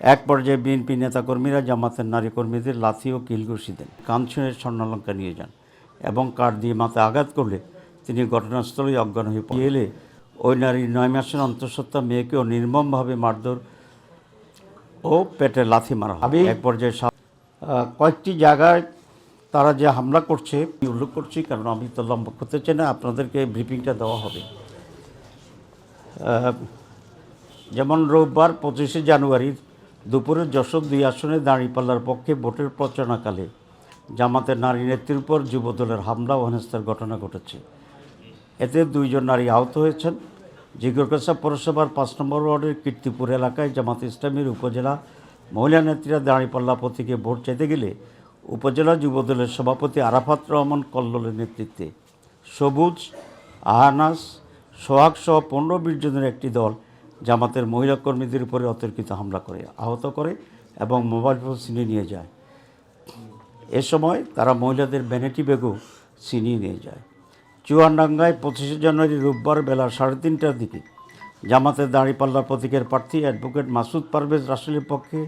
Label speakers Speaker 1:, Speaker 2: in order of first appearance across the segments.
Speaker 1: এক পর্যায়ে বিএনপি নেতাকর্মীরা জামাতের নারী কর্মীদের লাথি ও কিলঘুষি দেন। কাঞ্চনের স্বর্ণালঙ্কা নিয়ে যান এবং কাঠ দিয়ে মাথায় আঘাত করলে তিনি ঘটনাস্থলেই অজ্ঞান হয়ে পড়ে এলে ওই নারীর নয় মাসের অন্তঃসত্ত্বা মেয়েকেও নির্মমভাবে মারধর ও পেটে লাথি মারা হয়। এক পর্যায়ে কয়েকটি জায়গায় তারা যে হামলা করছে আমি উল্লেখ করছি কারণ আমি তো লম্বা করতে চাই না আপনাদেরকে ব্রিফিংটা দেওয়া হবে। যেমন রোববার পঁচিশে জানুয়ারি দুপুরে যশোর দুই আসনে দাঁড়িপাল্লার পক্ষে ভোটের প্রচারণাকালে জামাতের নারী নেত্রীর উপর যুবদলের হামলা ও হেনস্থার ঘটনা ঘটেছে। এতে দুইজন নারী আহত হয়েছেন। জিগরকাছা পৌরসভার পাঁচ নম্বর ওয়ার্ডের কীর্তিপুর এলাকায় জামাত ইসলামীর উপজেলা মহিলা নেত্রীরা দাঁড়িপাল্লা প্রতীকে ভোট চাইতে গেলে উপজেলা যুবদলের সভাপতি আরাফাত রহমান কল্লোলের নেতৃত্বে সবুজ, আহানাস, সোহাগ সহ পনেরো বিশ জনের একটি দল জামাতের মহিলা কর্মীদের উপরে অতর্কিত হামলা করে, আহত করে এবং মোবাইল ফোন ছিনিয়ে নিয়ে যায়। এ সময় তারা মহিলাদের ভ্যানিটি ব্যাগও ছিনিয়ে নিয়ে যায়। চুয়াডাঙ্গায় পঁচিশে জানুয়ারি রোববার বেলা সাড়ে তিনটার দিকে জামাতের দাঁড়িপাল্লা প্রতীকের প্রার্থী অ্যাডভোকেট মাসুদ পারভেজ রাসেলের পক্ষে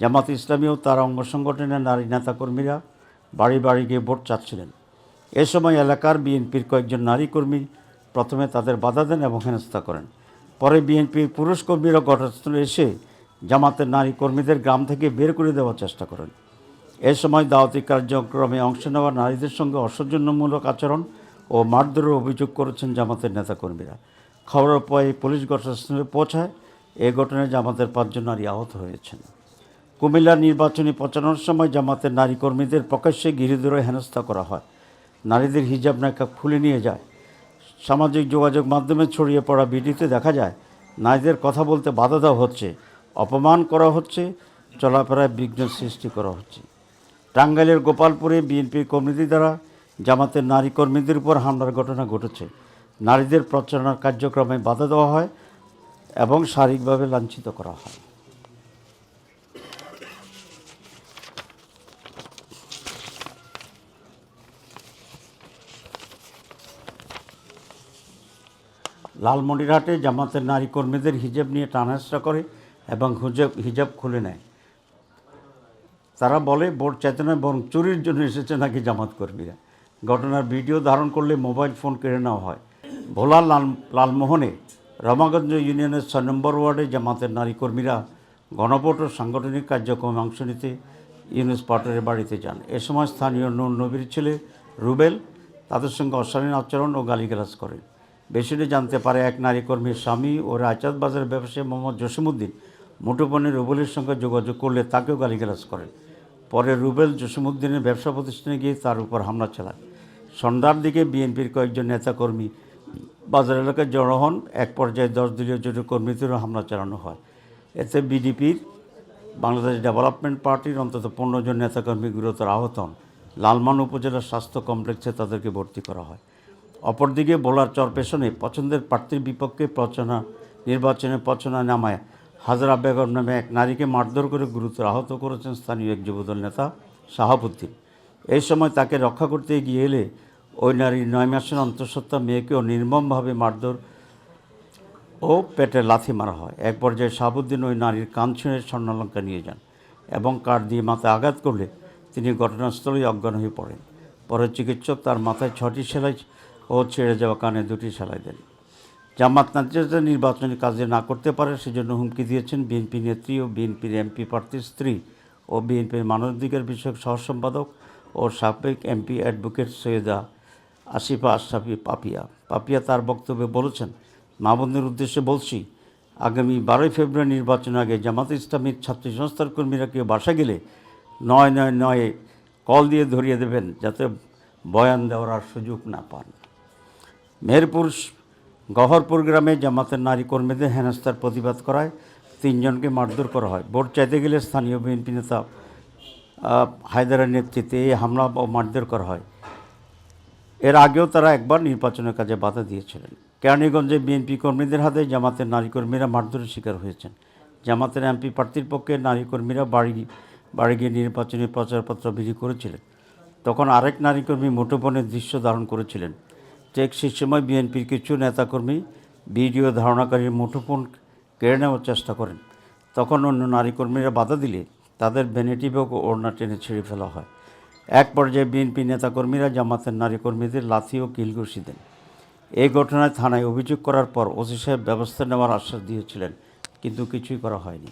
Speaker 1: জামাত ইসলামী ও তার অঙ্গ সংগঠনের নারী নেতাকর্মীরা বাড়ি বাড়ি গিয়ে ভোট চাচ্ছিলেন। এ সময় এলাকার বিএনপির কয়েকজন নারী কর্মী প্রথমে তাদের বাধা দেন এবং হেনস্থা করেন। পরে বিএনপির পুরুষ কর্মীরা ঘটনাস্থলে এসে জামাতের নারী কর্মীদের গ্রাম থেকে বের করে দেওয়ার চেষ্টা করেন। এ সময় দাওয়াতি কার্যক্রমে অংশ নেওয়া নারীদের সঙ্গে অসৌজন্যমূলক আচরণ ও মারধরের অভিযোগ করেছেন জামাতের নেতাকর্মীরা। খবর পেয়ে পুলিশ ঘটনাস্থলে পৌঁছায়। এ ঘটনায় জামাতের পাঁচজন নারী আহত হয়েছেন। কুমিল্লার নির্বাচনী প্রচারণার সময় জামাতের নারী কর্মীদের প্রকাশ্যে ঘিরে ধরে হেনস্থা করা হয়। নারীদের হিজাব নাকা খুলে নিয়ে যায়। সামাজিক যোগাযোগ মাধ্যমে ছড়িয়ে পড়া ভিডিওতে দেখা যায়, নারীদের কথা বলতে বাধা দেওয়া হচ্ছে, অপমান করা হচ্ছে, চলাফেরায় বিঘ্ন সৃষ্টি করা হচ্ছে। টাঙ্গাইলের গোপালপুরে বিএনপির কর্মীদের দ্বারা জামাতের নারী কর্মীদের উপর হামলার ঘটনা ঘটেছে। নারীদের প্রচারণার কার্যক্রমে বাধা দেওয়া হয় এবং শারীরিকভাবে লাঞ্ছিত করা হয়। লালমনিরহাটে জামাতের নারী কর্মীদের হিজাব নিয়ে টানাহেসরা করে এবং হুজাব হিজাব খুলে নেয়। তারা বলে ভোট চেতনায় বরং চুরির জন্য এসেছে নাকি জামাত কর্মীরা ঘটনার ভিডিও ধারণ করলে মোবাইল ফোন কেড়ে নেওয়া হয়। ভোলা লাল লালমোহনে রমাগঞ্জ ইউনিয়নের ছয় নম্বর ওয়ার্ডে জামাতের নারী কর্মীরা গণভোট ও সাংগঠনিক কার্যক্রমে অংশ নিতে ইউনুস পাটরের বাড়িতে যান। এ সময় স্থানীয় নূর নবীর ছেলে রুবেল তাদের সঙ্গে অশালীন আচরণ ও গালিগালাজ করেন। বেশিরে জানতে পারে এক নারী কর্মীর স্বামী ও রায়চাঁদ বাজারের ব্যবসায়ী মোহাম্মদ জসিমুদ্দিন মুঠোপণের রুবেলের সঙ্গে যোগাযোগ করলে তাকেও গালিগালাজ করেন। পরে রুবেল জসিমুদ্দিনের ব্যবসা প্রতিষ্ঠানে গিয়ে তার উপর হামলা চালায়। সন্ধ্যার দিকে বিএনপির কয়েকজন নেতাকর্মী বাজার এলাকায় জড়ো হন। এক পর্যায়ে দশ দলীয় জোটের কর্মীদেরও হামলা চালানো হয়। এতে বিডিপির বাংলাদেশ ডেভেলপমেন্ট পার্টির অন্তত পনেরো জন নেতাকর্মী গুরুতর আহত হন। লালমান উপজেলার স্বাস্থ্য কমপ্লেক্সে তাদেরকে ভর্তি করা হয়। অপরদিকে বোলার চর পেছনে পছন্দের প্রার্থীর বিপক্ষে প্রচারণা নির্বাচনে প্রচারণা নামায়। হাজরা বেগম নামে এক নারীকে মারধর করে গুরুতর আহত করেছেন স্থানীয় এক যুবদল নেতা শাহাবুদ্দিন। এই সময় তাকে রক্ষা করতে গিয়ে এলে ওই নারীর নয় মাসের অন্তঃসত্ত্বা মেয়েকেও নির্মমভাবে মারধর ও পেটে লাথি মারা হয়। এক পর্যায়ে শাহাবুদ্দিন ওই নারীর কান ছুঁয়ে স্বর্ণালঙ্কা নিয়ে যান এবং কাঠ দিয়ে মাথায় আঘাত করলে তিনি ঘটনাস্থলেই অজ্ঞান হয়ে পড়েন। পরে চিকিৎসক তার মাথায় ছটি সেলাই ও ছেড়ে যাওয়া কানে দুটি সেলাই দেন জামাত নাজিরা নির্বাচনী কাজে না করতে পারে সেজন্য হুমকি দিয়েছেন বিএনপি নেত্রী ও বিএনপির এমপি প্রার্থীর স্ত্রী ও বিএনপির মানবাধিকার বিষয়ক সহ সম্পাদক ও সাবেক এমপি অ্যাডভোকেট সৈয়দা আসিফা আশরাফি পাপিয়া। পাপিয়া তার বক্তব্যে বলেছেন মামুনের উদ্দেশ্যে বলছি, আগামী বারোই ফেব্রুয়ারি নির্বাচনের আগে জামাত ইসলামীর ছাত্রী সংস্থার কর্মীরা কেউ বাসা গেলে নয় নয় নয়ে কল দিয়ে ধরিয়ে দেবেন যাতে বয়ান দেওয়ার সুযোগ না পান। মেহেরপুর গহরপুর গ্রামে জামাতের নারী কর্মীদের হেনস্থার প্রতিবাদ করায় তিনজনকে মারধর করা হয়। ভোট চাইতে গেলে স্থানীয় বিএনপি নেতা হায়দারের নেতৃত্বে এই হামলা ও মারধর করা হয়। এর আগেও তারা একবার নির্বাচনের কাজে বাধা দিয়েছিলেন। কেরানীগঞ্জে বিএনপি কর্মীদের হাতে জামাতের নারী কর্মীরা মারধরের শিকার হয়েছেন। জামাতের এমপি প্রার্থীর পক্ষে নারী কর্মীরা বাড়ি বাড়ি গিয়ে নির্বাচনী প্রচারপত্র বিলি করেছিলেন। তখন আরেক নারী কর্মী মুঠোফোনের দৃশ্য ধারণ করেছিলেন। সেই সময় বিএনপির কিছু নেতাকর্মী ভিডিও ধারণাকারীর মুঠোফোন কেড়ে নেওয়ার চেষ্টা করেন। তখন অন্য নারী কর্মীরা বাধা দিলে তাদের ভ্যানিটিভোগ ও ওড়না টেনে ছিঁড়ে ফেলা হয়। এক পর্যায়ে বিএনপি নেতাকর্মীরা জামাতের নারী কর্মীদের লাথি ও কিলঘুষি দেন। এই ঘটনায় থানায় অভিযোগ করার পর ওসি সাহেব ব্যবস্থা নেওয়ার আশ্বাস দিয়েছিলেন, কিন্তু কিছুই করা হয়নি।